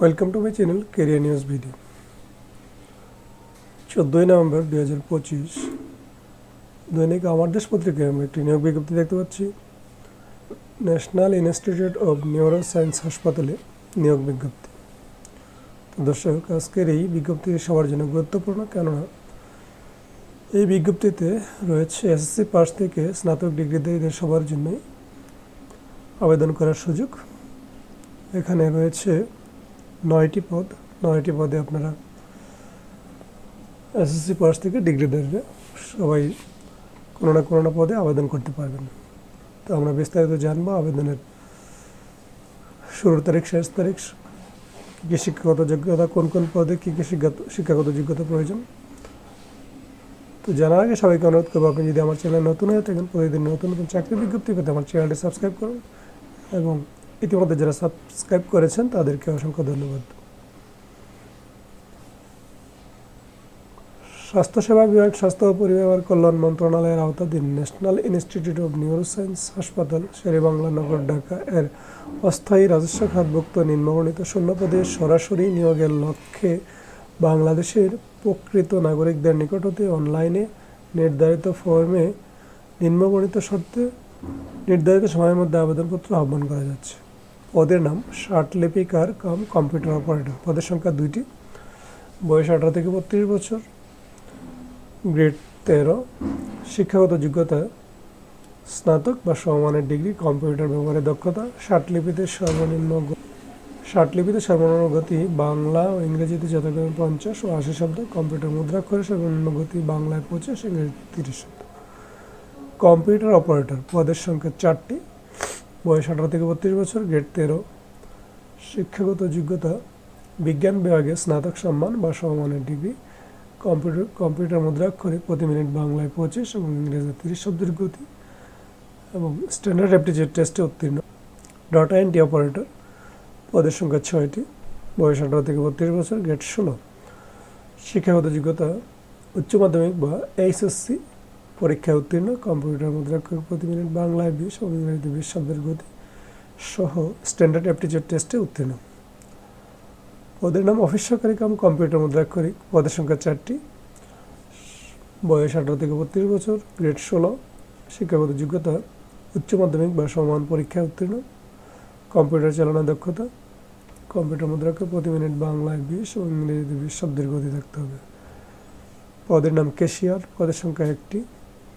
Welcome to my channel career news video চোদ্দোই নভেম্বর দুই হাজার পঁচিশ, দৈনিক আমার দেশ পত্রিকায় আমরা একটি নিয়োগ বিজ্ঞপ্তি দেখতে পাচ্ছি। National institute of neuro science হাসপাতালে নিয়োগ বিজ্ঞপ্তি। দর্শক, আজকের এই বিজ্ঞপ্তি সবার জন্য গুরুত্বপূর্ণ, কেননা এই বিজ্ঞপ্তিতে রয়েছে এসএসসি পাস থেকে স্নাতক ডিগ্রিধারীদের সবার জন্যই আবেদন করার সুযোগ। এখানে রয়েছে নয়টি পদ, নয়টি পদে আপনারা এসএসসি পাস থেকে ডিগ্রিধারীরা সবাই কোনো না কোনো না পদে আবেদন করতে পারবেন। তো আমরা বিস্তারিত জানব আবেদনের শুরুর তারিখ, শেষ তারিখ, কী কী শিক্ষাগত যোগ্যতা, কোন কোন পদে কী কী শিক্ষাগত যোগ্যতা প্রয়োজন। তো জানার আগে সবাইকে অনুরোধ করব, আপনি যদি আমার চ্যানেল নতুন হয়ে থাকেন, প্রতিদিন নতুন নতুন চাকরি বিজ্ঞপ্তি পেতে আমার চ্যানেলটি সাবস্ক্রাইব করুন এবং ইতিমধ্যে যারা সাবস্ক্রাইব করেছেন, তাদেরকে অসংখ্য ধন্যবাদ। স্বাস্থ্যসেবা বিভাগ, স্বাস্থ্য ও পরিবার কল্যাণ মন্ত্রণালয়ের আওতাধীন ন্যাশনাল ইনস্টিটিউট অব নিউরোসায়েন্স হাসপাতাল, শেরেবাংলা নগর, ঢাকা। এর অস্থায়ী রাজস্ব খাতভুক্ত নিম্নবর্ণিত শূন্যপদে সরাসরি নিয়োগের লক্ষ্যে বাংলাদেশের প্রকৃত নাগরিকদের নিকট হতে অনলাইনে নির্ধারিত ফর্মে নিম্নবর্ণিত শর্তে নির্ধারিত সময়ের মধ্যে আবেদনপত্র আহ্বান করা যাচ্ছে। পদের নাম ষাট লিপিকার কাম কম্পিউটার অপারেটর। পদের সংখ্যা দুইটি। বয়স আঠারো থেকে বত্রিশ বছর। গ্রেড তেরো। শিক্ষাগত যোগ্যতা স্নাতক বা সমমানের ডিগ্রি। কম্পিউটার ব্যবহারের দক্ষতা। ষাট লিপিতে সর্বনিম্ন গ- ষাট লিপিতে সর্বনিম্ন গতি বাংলা ও ইংরেজিতে যথাক্রমে পঞ্চাশ ও আশি শব্দ। কম্পিউটার মুদ্রাক্ষরে সর্বনিম্ন গতি বাংলায় পঁচিশ, ইংরেজিতে তিরিশ শব্দ। Computer operator. পদের সংখ্যা চারটি। বয়স আঠারো থেকে বত্রিশ বছর, গ্রেড তেরো। শিক্ষাগত যোগ্যতা, বিজ্ঞান বিভাগে স্নাতক সম্মান বা সমমানের ডিগ্রি। কম্পিউটার কম্পিউটার মুদ্রাক্ষরে প্রতি মিনিট বাংলায় পঁচিশ এবং ইংরেজিতে তিরিশ শব্দের গতি এবং স্ট্যান্ডার্ড অ্যাপটিচিউড টেস্টে উত্তীর্ণ। ডটা এন্ট্রি অপারেটর, পদের সংখ্যা ছয়টি, বয়স আঠারো থেকে বত্রিশ বছর, গ্রেড ষোলো। শিক্ষাগত যোগ্যতা, উচ্চ মাধ্যমিক বা এইচএসসি পরীক্ষায় উত্তীর্ণ, কম্পিউটার মুদ্রাক্ষর প্রতি মিনিট বাংলায় বিশ এবং ইংরেজিতে বিশ শব্দের গতি সহ স্ট্যান্ডার্ড অ্যাপটিচিউড টেস্টে উত্তীর্ণ। পদের নাম অফিস সহকারী কাম, কম্পিউটার মুদ্রাক্ষরিক, পদের সংখ্যা চারটি। বয়স আঠারো থেকে বত্রিশ বছর গ্রেড ষোলো। শিক্ষাগত যোগ্যতা উচ্চ মাধ্যমিক বা সমান পরীক্ষায় উত্তীর্ণ। কম্পিউটার চালানোর দক্ষতা, কম্পিউটার মুদ্রাক্ষর প্রতি মিনিট বাংলায় বিশ এবং ইংরেজিতে বিশ শব্দের গতি থাকতে হবে। পদের নাম কেশিয়ার পদের সংখ্যা একটি।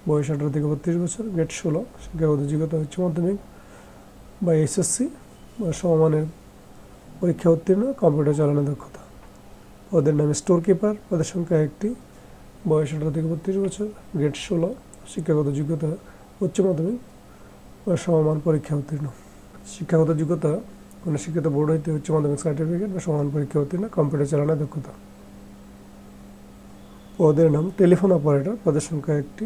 বয়স আঠারো থেকে বত্রিশ বছর গ্রেড ষোলো শিক্ষাগত যোগ্যতা উচ্চ মাধ্যমিক বা এসএসসি বা সমমানের পরীক্ষা উত্তীর্ণ কম্পিউটার চালানোর দক্ষতা। ওদের নাম স্টোর কিপার পদের সংখ্যা একটি, বয়স আঠারো থেকে বত্রিশ বছর গ্রেড ষোলো শিক্ষাগত যোগ্যতা উচ্চ মাধ্যমিক বা সমমান পরীক্ষা উত্তীর্ণ। শিক্ষাগত যোগ্যতা কোনো শিক্ষিত বোর্ড হইতে উচ্চ মাধ্যমিক সার্টিফিকেট বা সমান পরীক্ষা উত্তীর্ণ কম্পিউটার চালানোর দক্ষতা। পদের নাম টেলিফোন অপারেটর পদের সংখ্যা একটি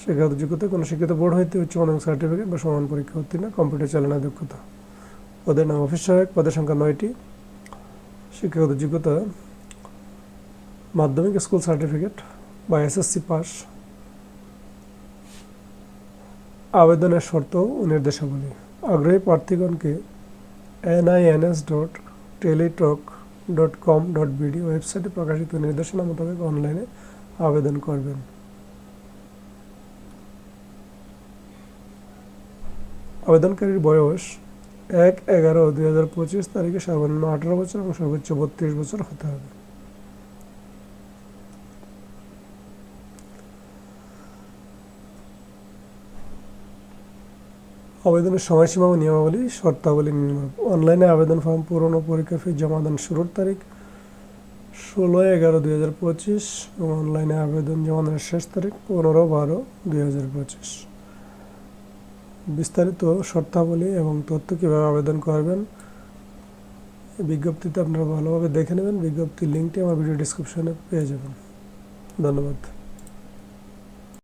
শিক্ষাগত যোগ্যতা, কোনো শিক্ষিত বোর্ড হইতে উচ্চ মাধ্যমিক সার্টিফিকেট বা সমান পরীক্ষা উত্তীর্ণ কম্পিউটার চালানোর দক্ষতা। পদের নাম অফিস সহায়ক, পদের সংখ্যা নয়টি। শিক্ষাগত যোগ্যতা, মাধ্যমিক স্কুল সার্টিফিকেট বা এসএসসি পাস আবেদনের শর্ত ও নির্দেশাবলী। আগ্রহী প্রার্থীগণকে NINS dot Teletalk dot com dot BD ওয়েবসাইটে প্রকাশিত নির্দেশনা মোতাবেক অনলাইনে আবেদন করবেন। আবেদনকারীর বয়স এক এগারো দুই হাজার পঁচিশ তারিখে সর্বনিম্ন আঠারো বছর এবং সর্বোচ্চ বত্রিশ বছর হতে হবে। আবেদনের সময়সীমা ও নিয়মাবলী, শর্তাবলী নিম্নরূপ অনলাইনে আবেদন ফর্ম পূরণ ও পরীক্ষা ফি জমা দেন শুরুর তারিখ ষোলো এগারো দুই হাজার পঁচিশ এবং অনলাইনে আবেদন জমা দেওয়ার শেষ তারিখ পনেরো বারো দুই হাজার পঁচিশ। বিস্তারিত শর্তাবলী এবং তথ্য কীভাবে আবেদন করবেন বিজ্ঞপ্তি বিজ্ঞপ্তিতে আপনারা ভালোভাবে দেখে নেবেন। বিজ্ঞপ্তির লিঙ্কটি আমার ভিডিও ডিসক্রিপশনে পেয়ে যাবেন। ধন্যবাদ।